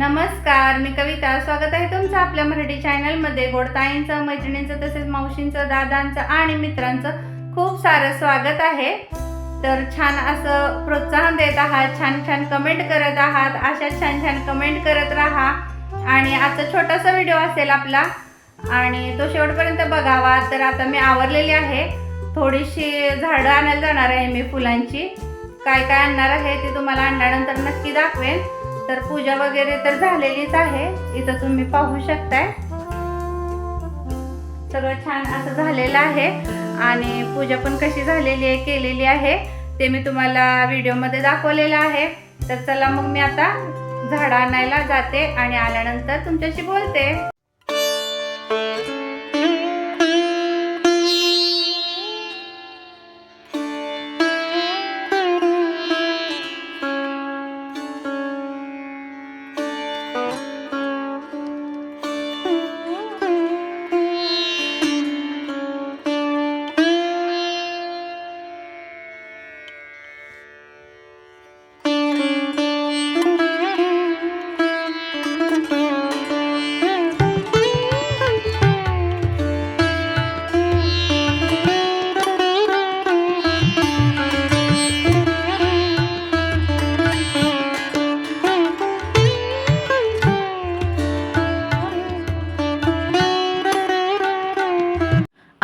नमस्कार मी कविता. स्वागत आहे तुमचं आपल्या मराठी चॅनलमध्ये. गोडताईंचं मैत्रिणींचं तसेच मावशींचं दादांचं आणि मित्रांचं खूप सारं स्वागत आहे. तर छान असं प्रोत्साहन देत आहात छान छान कमेंट करत आहात. अशा छान छान कमेंट करत राहा. आणि आजचा छोटासा व्हिडिओ असेल आपला. आणि तो शेवटपर्यंत बघावा. तर आता मी आवरलेली आहे. थोडीशी झाडं आणायला जाणार आहे मी फुलांची. काय काय आणणार आहे ते तुम्हाला आणल्यानंतर नक्की दाखवेन. तर पूजा वगैरे तर झालेलीच आहे. इथं तुम्ही पाहू शकताय. सगळं छान असं झालेलं आहे. आणि पूजा पण कशी झालेली आहे केलेली आहे. ते मी तुम्हाला व्हिडिओमध्ये दाखवलेलं आहे. तर चला मग मी आता झाडं आणायला जाते आणि आल्यानंतर तुमच्याशी बोलते.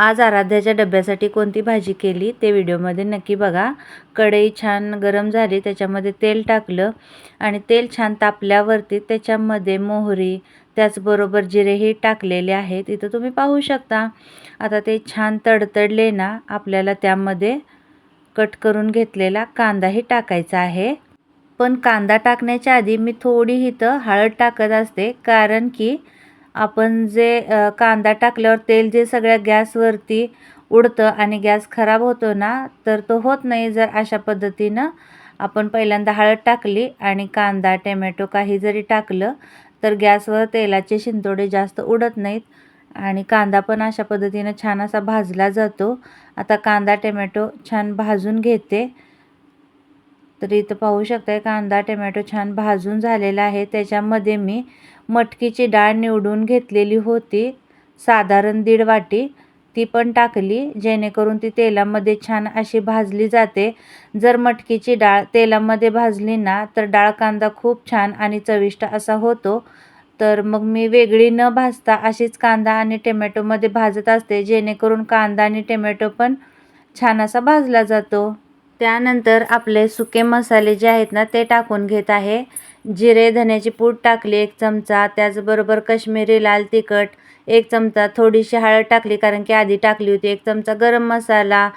आज आराध्याच्या डब्यासाठी कोणती भाजी केली ते व्हिडिओमध्ये नक्की बघा. कढई छान गरम झाली त्याच्यामध्ये तेल टाकलं आणि तेल छान तापल्यावरती त्याच्यामध्ये मोहरी त्याचबरोबर जिरेही टाकलेले आहेत. इथं तुम्ही पाहू शकता. आता ते छान तडतडले ना आपल्याला त्यामध्ये कट करून घेतलेला कांदाही टाकायचा आहे. पण कांदा टाकण्याच्या आधी मी थोडी इथं हळद टाकत असते कारण की आपण जे कांदा टाकल्यावर तेल जे सगळ्या गॅसवरती उडतं आणि गॅस खराब होतो ना तर तो होत नाही जर अशा पद्धतीनं आपण पहिल्यांदा हळद टाकली आणि कांदा टेमॅटो काही जरी टाकलं तर गॅसवर तेलाचे शिंतोडे जास्त उडत नाहीत आणि कांदा पण अशा पद्धतीनं छान असा भाजला जातो. आता कांदा टेमॅटो छान भाजून घेते. तर इथं पाहू शकताय कांदा टोमॅटो छान भाजून झालेला आहे. त्याच्यामध्ये मी मटकीची डाळ निवडून घेतलेली होती. साधारण दीड वाटी. ती पण टाकली जेणेकरून ती तेलामध्ये छान अशी भाजली जाते. जर मटकीची डाळ तेलामध्ये भाजली ना तर डाळ कांदा खूप छान आणि चविष्ट असा होतो. तर मग मी वेगळी न भाजता अशीच कांदा आणि टोमॅटोमध्ये भाजत असते जेणेकरून कांदा आणि टोमॅटो पण छान असा भाजला जातो. त्यानंतर आपले सुके मसाले जे आहेत ना ते टाकून घेत आहे. जिरे धण्याची पूड टाकली एक चमचा त्याचबरोबर कश्मीरी लाल तिखट एक चमचा थोडीशी हळद टाकली कारण की आधी टाकली होती एक चमचा गरम मसाला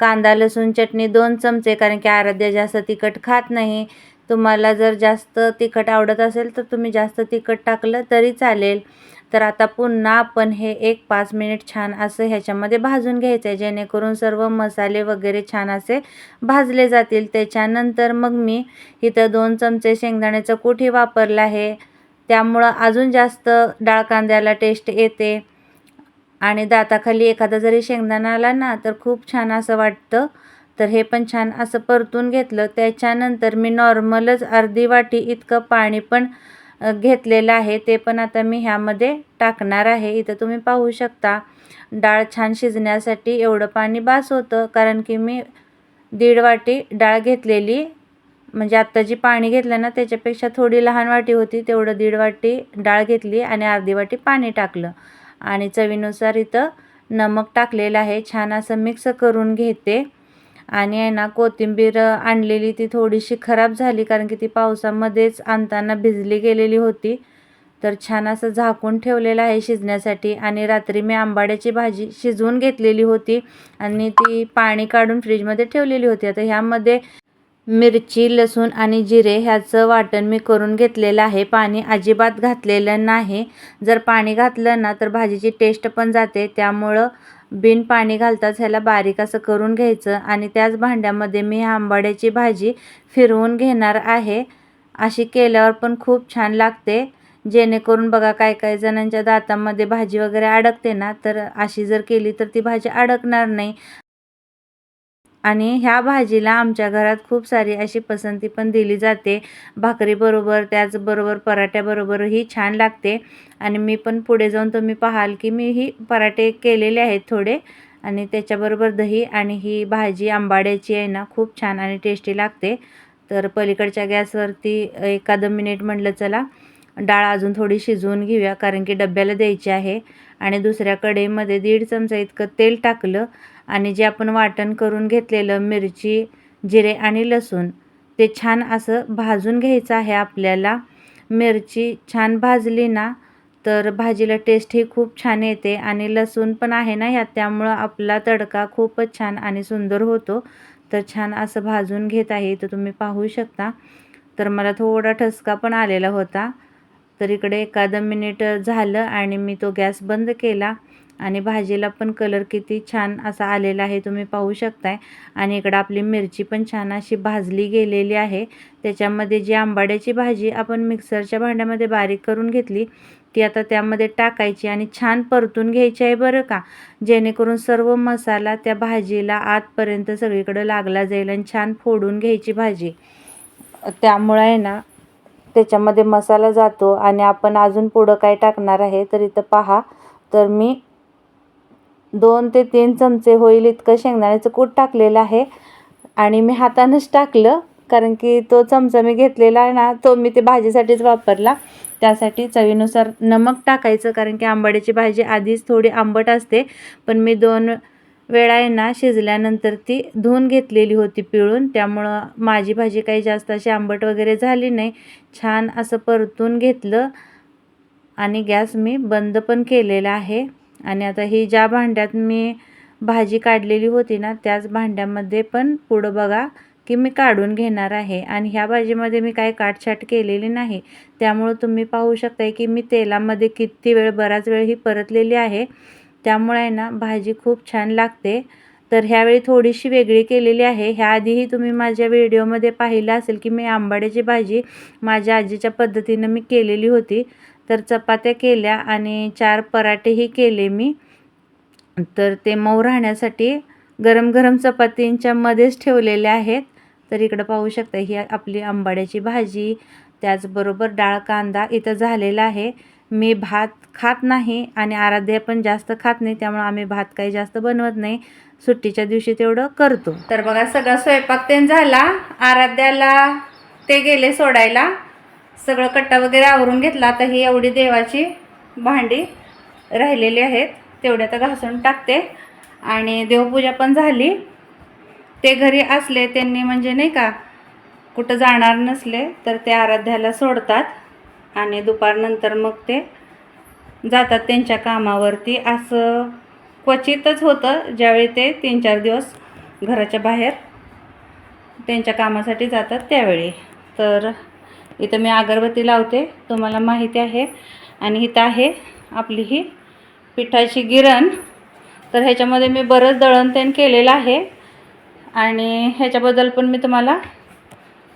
कांदा लसूण चटणी दोन चमचे कारण की आराध्या जास्त तिखट खात नाही. तुम्हाला जर जास्त तिखट आवडत असेल तर तुम्ही जास्त तिखट टाकलं तरी चालेल. तर आता पुन्हा आपण हे एक पाच मिनिट छान असं ह्याच्यामध्ये भाजून घ्यायचं आहे जेणेकरून सर्व मसाले वगैरे छान असे भाजले जातील. त्याच्यानंतर मग मी इथं दोन चमचे शेंगदाण्याचं कुठे वापरलं आहे त्यामुळं अजून जास्त डाळ कांद्याला टेस्ट येते. आणि दाताखाली एखादा जरी शेंगदाणा आला ना तर खूप छान असं वाटतं. तर हे पण छान असं परतून घेतलं. त्याच्यानंतर मी नॉर्मलच अर्धी वाटी इतकं पाणी पण घेतलेलं आहे ते पण आता मी ह्यामध्ये टाकणार आहे. इथं तुम्ही पाहू शकता डाळ छान शिजण्यासाठी एवढं पाणी बास होतं. कारण की मी दीड वाटी डाळ घेतलेली म्हणजे आत्ता जी पाणी घेतलं ना त्याच्यापेक्षा थोडी लहान वाटी होती. तेवढं दीड वाटी डाळ घेतली आणि अर्धी वाटी पाणी टाकलं. आणि चवीनुसार इथं नमक टाकलेलं आहे. छान असं मिक्स करून घेते. आणि आहे ना कोथिंबीर आणलेली ती थोडीशी खराब झाली कारण की ती पावसामध्येच आणताना भिजली गेलेली होती. तर छान असं झाकून ठेवलेलं आहे शिजण्यासाठी आणि रात्री मी आंबाड्याची भाजी शिजवून घेतलेली होती आणि ती पाणी काढून फ्रीजमध्ये ठेवलेली होती. आता ह्यामध्ये मिरची लसूण आणि जिरे ह्याचं वाटण मी करून घेतलेलं आहे. पाणी अजिबात घातलेलं नाही. जर पाणी घातलं ना तर भाजीची टेस्ट पण जाते. त्यामुळं बिन पाणी घालताच ह्याला बारीक असं करून घ्यायचं आणि त्याच भांड्यामध्ये मी आंबाड्याची भाजी फिरवून घेणार आहे. अशी केल्यावर पण खूप छान लागते. जेणेकरून बघा काय काय जणांच्या दातामध्ये भाजी वगैरे अडकते ना तर अशी जर केली तर ती भाजी अडकणार नाही. आणि ह्या भाजीला आमच्या घरात खूप सारी अशी पसंती पण दिली जाते. भाकरीबरोबर त्याचबरोबर पराठ्याबरोबरही छान लागते. आणि मी पण पुढे जाऊन तुम्ही पाहाल की मी ही पराठे केलेले आहेत थोडे. आणि त्याच्याबरोबर दही आणि ही भाजी आंबाड्याची आहे ना खूप छान आणि टेस्टी लागते. तर पलीकडच्या गॅसवरती एखादं मिनिट म्हटलं चला. डाळ अजून थोडी शिजवून घेऊया कारण की डब्याला द्यायची आहे. आणि दुसऱ्या कढईमध्ये दीड चमचा इतकं तेल टाकलं आणि जे आपण वाटण करून घेतलेलं मिरची जिरे आणि लसूण ते छान असं भाजून घ्यायचं आहे आपल्याला. मिरची छान भाजली ना तर भाजीला टेस्ट ही खूप छान येते आणि लसूण पण आहे ना ह्यात त्यामुळं आपला तडका खूपच छान आणि सुंदर होतो. तर छान असं भाजून घेत आहे तर तुम्ही पाहू शकता. तर मला थोडा ठसका पण आलेला होता. तर इकडे एखादं मिनिट झालं आणि मी तो गॅस बंद केला आणि भाजीला पण कलर किती छान असा आलेला आहे तुम्ही पाहू शकताय. आणि इकडं आपली मिरची पण छान अशी भाजली गेलेली आहे. त्याच्यामध्ये जी आंबाड्याची भाजी आपण मिक्सरच्या भांड्यामध्ये बारीक करून घेतली ती आता त्यामध्ये टाकायची आणि छान परतून घ्यायची आहे बरं का. जेणेकरून सर्व मसाला त्या भाजीला आतपर्यंत सगळीकडं लागला जाईल आणि छान फोडून घ्यायची भाजी. त्यामुळं आहे ना त्याच्यामध्ये मसाला जातो आणि आपण अजून पुढं काय टाकणार आहे तर इथं पहा. तर मी दोन ते तीन चमचे होईल इतकं शेंगदाण्याचं कूट टाकलेलं आहे. आणि मी हातानंच टाकलं कारण की तो चमचा मी घेतलेला आहे ना तो मी ते भाजीसाठीच वापरला. त्यासाठी चवीनुसार नमक टाकायचं कारण की आंबाड्याची भाजी आधीच थोडी आंबट असते. पण मी दोन वेळा आहे ना शिजल्यानंतर ती धुवून घेतलेली होती पिळून. त्यामुळं माझी भाजी काही जास्त अशी आंबट वगैरे झाली नाही. छान असं परतून घेतलं आणि गॅस मी बंद पण केलेला आहे. आणि आता ही ज्या भांड्यात मी भाजी काढलेली होती ना त्याच भांड्यामध्ये पण पुढं बघा की मी काढून घेणार आहे. आणि ह्या भाजीमध्ये मी काही काटछाट केलेली नाही. त्यामुळं तुम्ही पाहू शकताय की मी तेलामध्ये किती वेळ बराच वेळ ही परतलेली आहे. त्यामुळे आहे ना भाजी खूप छान लागते. तर ह्यावेळी थोडीशी वेगळी केलेली आहे. ह्याआधीही तुम्ही माझ्या व्हिडिओमध्ये पाहिलं असेल की मी आंबाड्याची भाजी माझ्या आजीच्या पद्धतीनं मी केलेली होती. तर चपात्या केल्या आणि चार पराठेही केले मी. तर ते मऊ राहण्यासाठी गरम गरम चपातींच्या मध्येच ठेवलेले आहेत. तर इकडं पाहू शकता ही आपली आंबाड्याची भाजी त्याचबरोबर डाळ कांदा इथं झालेला आहे. मी भात खात नाही आणि आराध्या पण जास्त खात नाही त्यामुळे आम्ही भात काही जास्त बनवत नाही. सुट्टीच्या दिवशी तेवढं करतो. तर बघा सगळा स्वयंपाक ते झाला. आराध्याला ते गेले सोडायला. सगळं कट्टा वगैरे आवरून घेतला. आता ही एवढी देवाची भांडी राहिलेली आहेत. तेवढ्या तर घासून टाकते. आणि देवपूजा पण झाली. ते घरी असले त्यांनी म्हणजे नाही का कुठं जाणार नसले तर ते आराध्याला सोडतात. आणि दुपारनंतर मग ते जातात त्यांच्या कामावरती. असं क्वचितच होतं. ज्यावेळी ते तीन चार दिवस घराच्या बाहेर त्यांच्या कामासाठी जातात त्यावेळी. तर इथं मी अगरबत्ती लावते. तुम्हाला माहिती आहे. आणि इथं आहे आपली ही पिठाची गिरण. तर ह्याच्यामध्ये मी बरंच दळणतेण केलेलं आहे. आणि ह्याच्याबद्दल पण मी तुम्हाला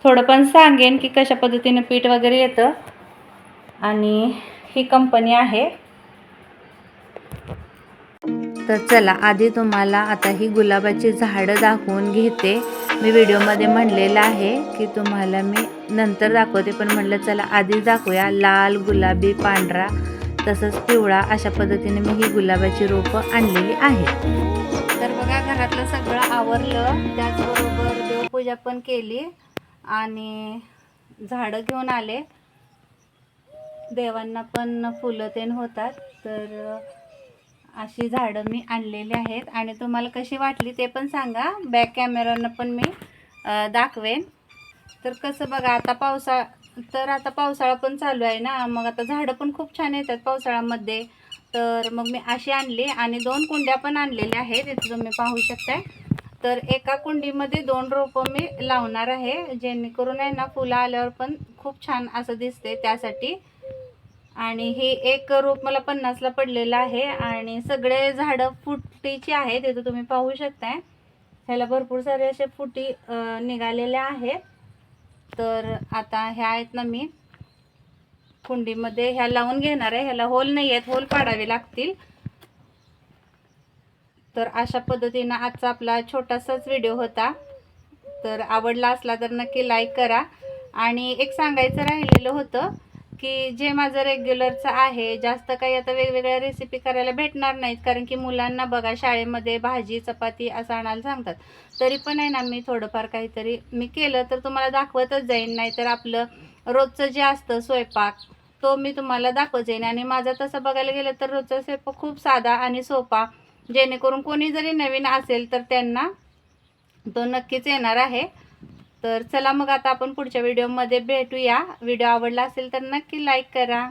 थोडं पण सांगेन की कशा पद्धतीने पीठ वगैरे येतं. आणि ही कंपनी आहे. तर चला आधी तुम्हाला आता ही गुलाबाची झाडं दाखवून घेते. मी व्हिडिओमध्ये म्हणलेलं आहे की तुम्हाला मी नंतर दाखवते पण म्हटलं चला आधी दाखवूया. लाल गुलाबी पांढरा तसंच पिवळा अशा पद्धतीने मी ही गुलाबाची रोपं आणलेली आहेत. तर बघा घरातलं सगळं आवरलं. त्याचबरोबर देवपूजा पण केली आणि झाडं घेऊन आले. देवांना पण फुलं तेन होतात. तर अशी झाडं मी आणलेली आहेत. आणि तुम्हाला कशी वाटली ते पण सांगा. बॅक कॅमेरानं पण मी दाखवेन. तर कसं बघा आता पावसाळा तर आता पावसाळा पण चालू आहे ना. मग आता झाडं पण खूप छान येतात पावसाळ्यामध्ये. तर मग मी अशी आणली. आणि दोन कुंड्या पण आणलेल्या आहेत. इथे तुम्ही पाहू शकताय. तर एका कुंडीमध्ये दोन रोपं मी लावणार आहे. जेणेकरून आहे ना फुलं आल्यावर पण खूप छान असं दिसते त्यासाठी. आणि हे एक रोप मला पन्नासला पडलेलं आहे आणि सगळे झाडं फुटीची आहेत इथं तुम्ही पाहू शकताय. ह्याला भरपूर सारे असे फुटी निघालेल्या आहेत. तर आता ह्या आहेत ना मी. कुंडीमध्ये ह्या लावून घेणार आहे. ह्याला होल नाही आहेत होल पाडावे लागतील. तर अशा पद्धतीनं आजचा आपला छोटासाच व्हिडिओ होता. तर आवडला असला तर नक्की लाईक करा. आणि एक सांगायचं राहिलेलं होतं की जे माझं रेग्युलरचं आहे जास्त काही आता वेगवेगळ्या रेसिपी करायला भेटणार नाहीत. कारण की मुलांना बघा शाळेमध्ये भाजी चपाती असं आणायला सांगतात. तरी पण आहे ना मी थोडंफार काहीतरी मी केलं तर तुम्हाला दाखवतच जाईन. नाहीतर आपलं रोजचं जे असतं स्वयंपाक तो मी तुम्हाला दाखवत जाईन. आणि माझा तसं बघायला गेलं तर रोजचा स्वयंपाक खूप साधा आणि सोपा. जेणेकरून कोणी जरी नवीन असेल तर त्यांना तो नक्कीच येणार आहे. तर चला मग आता आपण पुढच्या व्हिडिओमध्ये भेटूया. व्हिडिओ आवडला असेल तर नक्की लाईक करा.